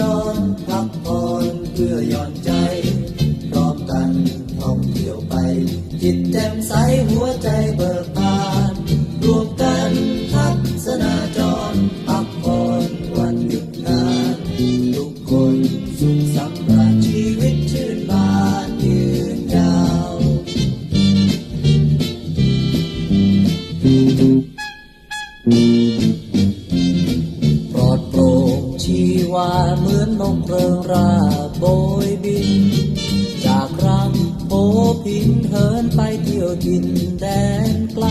จรพักผ่อนเพื่อย่อนใจรอมกันท่องเที่ยวไป จิตแจ่มใสหัวใจเบิกบานรวมกันทัศนาจรพักผ่อนวันหยุดงานทุกคนสุขสำราญชีวิตชื่นบานยืนยาวอืม ชีวาเหมือนนกเริงราโบยบิน จากรังโบพินเหินไปเที่ยวทินแดนไกล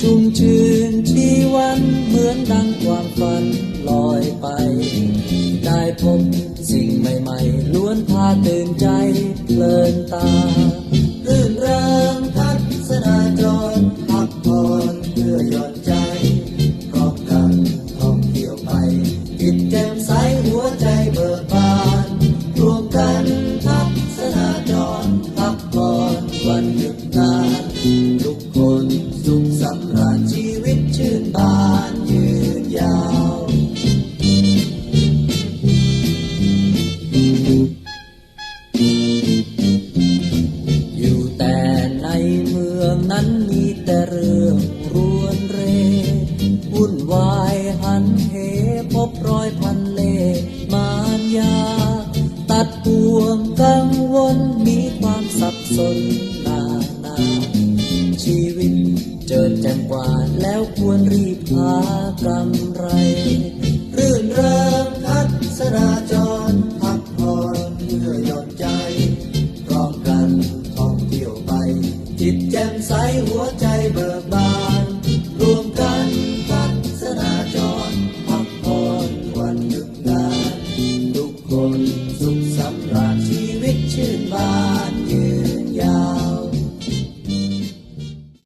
ชุ่มชื่นชีวันเหมือนดังความฝันลอยไป ได้พบสิ่งใหม่ๆ ล้วนพาตื่นใจเพลินตา พักผ่อนวันหยุดงานทุกคนสุขสำราญชีวิตชื่นบานยืนยาว อยู่แต่ในเมืองนั้นมี สับสนนานา ชีวิตเจิดแจ่มกว่าแล้วควรรีบหากำไร รื่นเริงทัศนาจรพักผ่อนเพื่อหย่อนใจพร้อมกันท่องเที่ยวไป จิตแจ่มใสหัวใจเบิกบาน รวมกันพัฒนาจรพักผ่อนวันหยุดงานทุกคน